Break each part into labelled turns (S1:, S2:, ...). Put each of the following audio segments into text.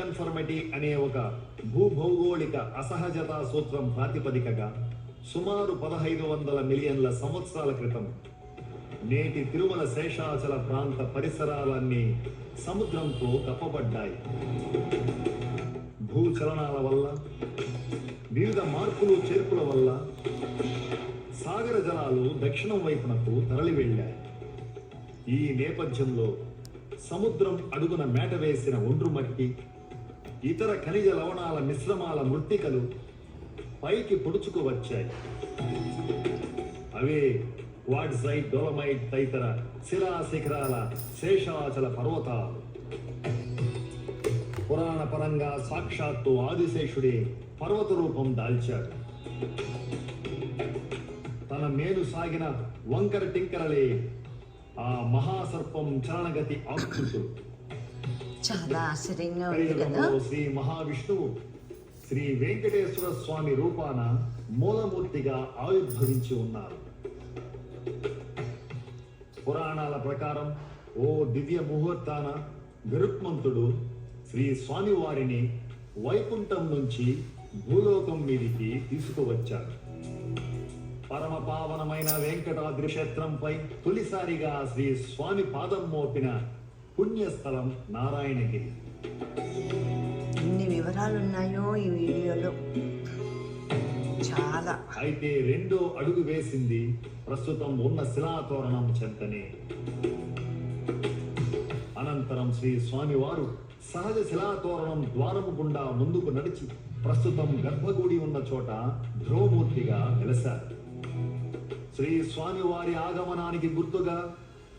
S1: Conformity అనే ఒక భూభౌగోళిక అసహజతా సూత్రం ప్రాతిపదికగా సుమారు పదహైదు వందల మిలియన్ల సంవత్సరాల క్రితం నేటి తిరుమల శేషాచల ప్రాంత పరిసరాలన్నీ సముద్రంతో కప్పబడ్డాయి. భూచలనాల వల్ల వివిధ మార్పులు చేర్పుల వల్ల సాగర జలాలు దక్షిణం వైపునకు తరలి వెళ్ళాయి ఈ నేపథ్యంలో సముద్రం అడుగున మేట వేసిన ఒండ్రు మట్టి ఇతర ఖనిజ లవణాల మిశ్రమాల మృత్తికలు పైకి పొడుచుకు వచ్చాయి అవే క్వాడ్జైట్ డోలమైట్ తదితర శిలా శిఖరాల శేషాచల పర్వతాలు. పురాణ పరంగా సాక్షాత్తు ఆదిశేషుడే పర్వత రూపం దాల్చాడు. తన మేలు సాగిన వంకర టింకరలే ఆ మహాసర్పం చలనగతి ఆకృతుడు.
S2: చాలా ఆశ్చర్యంగా ఉంది కదా.
S1: శ్రీ మహావిష్ణువు. శ్రీ వెంకటేశ్వర స్వామి రూపాన మూలమూర్తిగా ఆవిర్భవించి ఉన్నారు. పురాణాల ప్రకారం ఓ దివ్య ముహూర్తాన గరుత్మంతుడు శ్రీ స్వామి వారిని వైకుంఠం నుంచి భూలోకం మీదికి తీసుకువచ్చాడు. పరమ పావనమైన వెంకటాద్రి క్షేత్రంపై తొలిసారిగా శ్రీ స్వామి పాదం మోపిన పుణ్యస్థలం నారాయణగిరి.
S2: ఎన్ని వివరాలు ఉన్నాయో ఈ వీడియోలో? చాలా.
S1: అయితే రెండో అడుగు వేసింది ప్రస్తుతం ఉన్న శిలాతోరణం చెంతనే. అనంతరం శ్రీ స్వామివారు సహజ శిలాతోరణం ద్వారము గుండా ముందుకు నడిచి ప్రస్తుతం గర్భగుడి ఉన్న చోట ధ్రువమూర్తిగా వెలశారు శ్రీ స్వామివారి ఆగమనానికి గుర్తుగా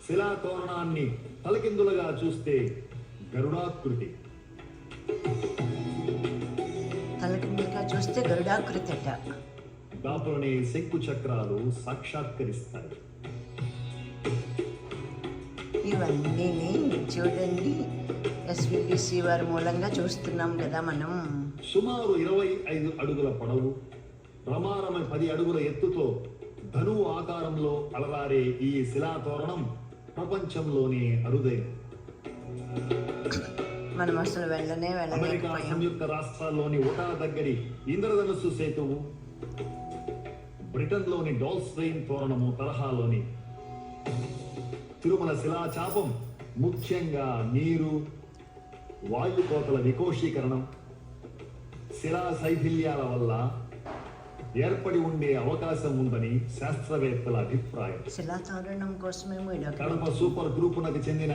S1: శిలాతోరణాన్ని తలకిందులుగా చూస్తే గరుడాకృతి.
S2: తలకిందులుగా చూస్తే గరుడాకృతి అట.
S1: శంకు చక్రాలు సాక్షాత్కరిస్తాయి.
S2: ఇవన్నీ చూడండి. ఎస్విబిసి వారి మూలంగా చూస్తున్నాం కదా మనం.
S1: సుమారు ఇరవై ఐదు అడుగుల పొడవు ప్రమాణమ పది అడుగుల ఎత్తుతో ధనువు ఆకారంలో అలరారే ఈ శిలాతోరణం ప్రపంచంలోనే అరుదైన
S2: మనం అసలు వెళ్ళనే
S1: అమెరికా సంయుక్త రాష్ట్రాల్లోని ఉటా దగ్గరి ఇంద్రధనుస్సు సేతువు బ్రిటన్లోని డాల్స్ట్రెయిన్ తోరణము తరహాలోని తిరుమల శిలాచాపం ముఖ్యంగా నీరు వాయుకోతల వికోశీకరణం శిలా శైథిల్యాల వల్ల ఏర్పడి ఉండే అవకాశం ఉందని శాస్త్రవేత్తల అభిప్రాయం.
S2: శిలాతోరణం కోసమేమో ఇది
S1: కడప సూపర్ గ్రూపునకు చెందిన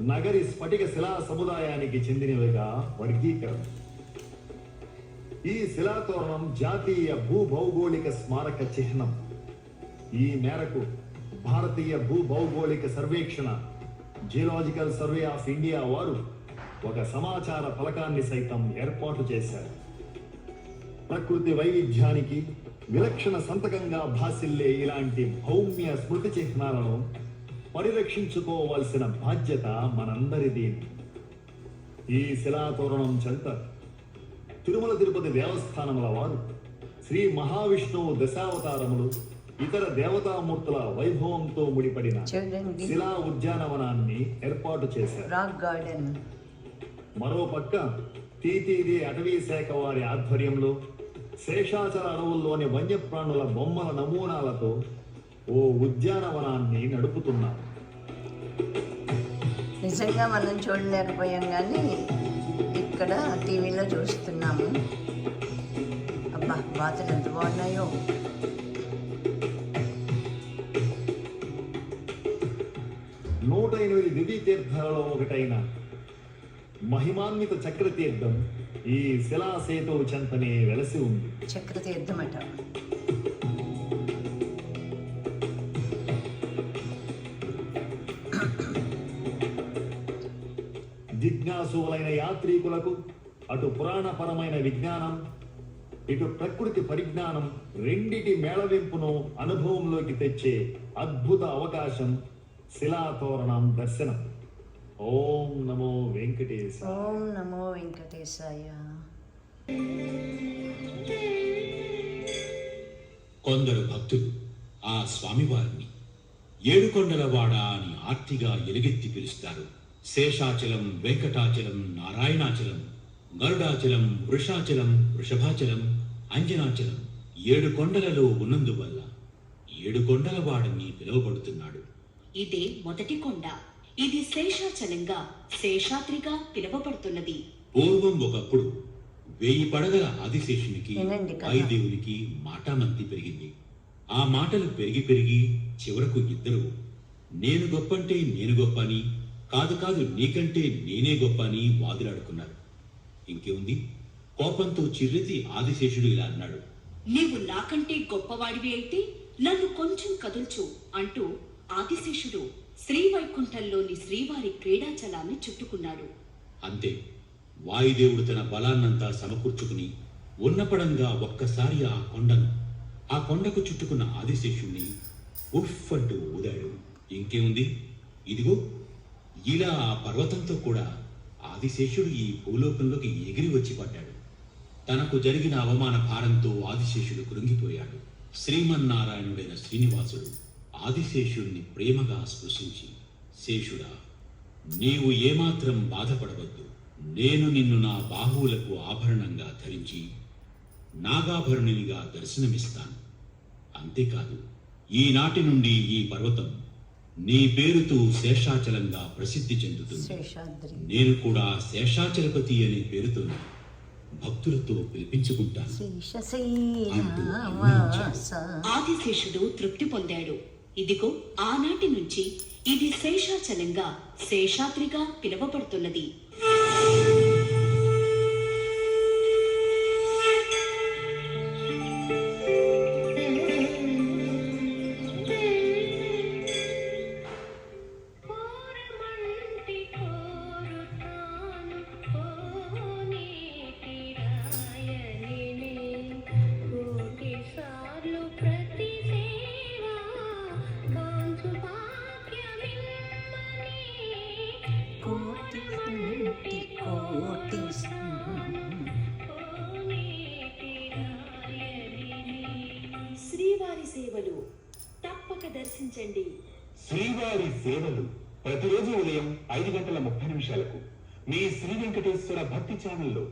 S1: నగరి స్ఫటిక శిలా సముదాయానికి చెందినవిగా వర్గీకరణ. ఈ శిలాతోరణం జాతీయ భూభౌగోళిక స్మారక చిహ్నం. ఈ మేరకు భారతీయ భూభౌగోళిక సర్వేక్షణ జియోలాజికల్ సర్వే ఆఫ్ ఇండియా వారు ఒక సమాచార ఫలకాన్ని సైతం ఏర్పాటు చేశారు. ప్రకృతి వైవిధ్యానికి విలక్షణ సంతకంగా భాసిల్లే ఇలాంటి భౌమ్య స్మృతి చిహ్నాలను పరిరక్షించుకోవాల్సిన బాధ్యత మనందరిది. ఈ శిలాతోరణం చెంత తిరుమల తిరుపతి దేవస్థానముల వారు శ్రీ మహావిష్ణువు దశావతారములు ఇతర దేవతామూర్తుల వైభవంతో ముడిపడిన శిలా ఉద్యానవనాన్ని ఏర్పాటు చేశారు. మరోపక్క తీతీది అటవీ శాఖ వారి ఆధ్వర్యంలో శేషాచల అడవుల్లోని వన్యప్రాణుల బొమ్మల నమూనాలతో ఓ ఉద్యానవనాన్ని నడుపుతున్నారు.
S2: నిజంగా మనం చూడలేకపోయాం కానీ ఇక్కడ టీవీలో చూస్తున్నాము. అబ్బా బాతులు ఎంత బాగున్నాయో.
S1: నూట ఎనిమిది దివ్య తీర్థాలలో ఒకటైన మహిమాన్విత చక్రతీర్థం ఈ శిలా సేతువు చెంతనే వెలసి ఉంది.
S2: చక్రతీర్థమట.
S1: జిజ్ఞాసులైన యాత్రికులకు అటు పురాణపరమైన విజ్ఞానం ఇటు ప్రకృతి పరిజ్ఞానం రెండిటి మేళవింపును అనుభవంలోకి తెచ్చే అద్భుత అవకాశం శిలాతోరణం దర్శనం. ఓం వెంకటేశ
S2: ఓం నమో వెంకటేశాయ
S3: కొందరు భక్తులు ఆ స్వామివారిని ఏడుకొండలవాడ అని ఆర్తిగా ఎలుగెత్తి పిలుస్తారు. శేషాచలం వెంకటాచలం నారాయణాచలం గరుడాచలం వృషాచలం వృషభాచలం అంజనాచలం ఏడు కొండలలో ఉన్నందువల్ల ఏడు కొండల వాడని పిలువబడుతున్నాడు.
S4: ఇదే మొదటి కొండ. ఇది శేషాచలంగా శేషాద్రిగా పిలువబడుతున్నది.
S3: పూర్వం ఒకప్పుడు వెయ్యి పడగల ఆదిశేషునికి. వాయుదేవునికి మాటామంతి పెరిగింది. ఆ మాటలు పెరిగి పెరిగి చివరకు ఇద్దరు నేను గొప్పంటే నేను గొప్ప అని కాదు కాదు నీకంటే నేనే గొప్ప అని వాదులాడుకున్నారు. ఇంకేముంది? కోపంతో చిర్రెత్తి ఆదిశేషుడు ఇలా అన్నాడు.
S4: నీవు నాకంటే గొప్పవాడివి అయితే నన్ను కొంచెం కదుల్చు అంటూ ఆదిశేషుడు శ్రీవైకుంఠంలోని శ్రీవారి క్రీడాచలాన్ని చుట్టుకున్నాడు.
S3: అంతే వాయుదేవుడు తన బలాన్నంతా సమకూర్చుకుని ఉన్నపడంగా ఒక్కసారి ఆ కొండను ఆ కొండకు చుట్టుకున్న ఆదిశేషుణ్ణి ఉఫ్ అంటూ ఊదాడు. ఇంకేముంది? ఇదిగో ఇలా ఆ పర్వతంతో కూడా ఆదిశేషుడు ఈ భూలోకంలోకి ఎగిరి వచ్చి పడ్డాడు. తనకు జరిగిన అవమాన భారంతో ఆదిశేషుడు కృంగిపోయాడు. శ్రీమన్నారాయణుడైన శ్రీనివాసుడు ఆదిశేషుడిని ప్రేమగా స్పృశించి శేషుడా నీవు ఏమాత్రం బాధపడవద్దు. నేను నిన్ను నా బాహువులకు ఆభరణంగా ధరించి నాగాభరణునిగా దర్శనమిస్తాను. అంతేకాదు ఈనాటి నుండి ఈ పర్వతం నీ పేరుతో శేషాచలంగా ప్రసిద్ధి చెందుతుంది. నేను కూడా శేషాచలపతి అనే పేరుతో భక్తులతో పిలిపించుకుంటాను.
S4: ఆదిశేషుడు తృప్తి పొందాడు. ఇదిగో ఆనాటి నుంచి ఇది శేషాచలంగా శేషాద్రిగా పిలువబడుతున్నది. సేవలు. తప్పక దర్శించండి.
S5: శ్రీవారి సేవలు ప్రతిరోజు ఉదయం ఐదు గంటల ముప్పై నిమిషాలకు మీ శ్రీ వెంకటేశ్వర భక్తి ఛానల్లో.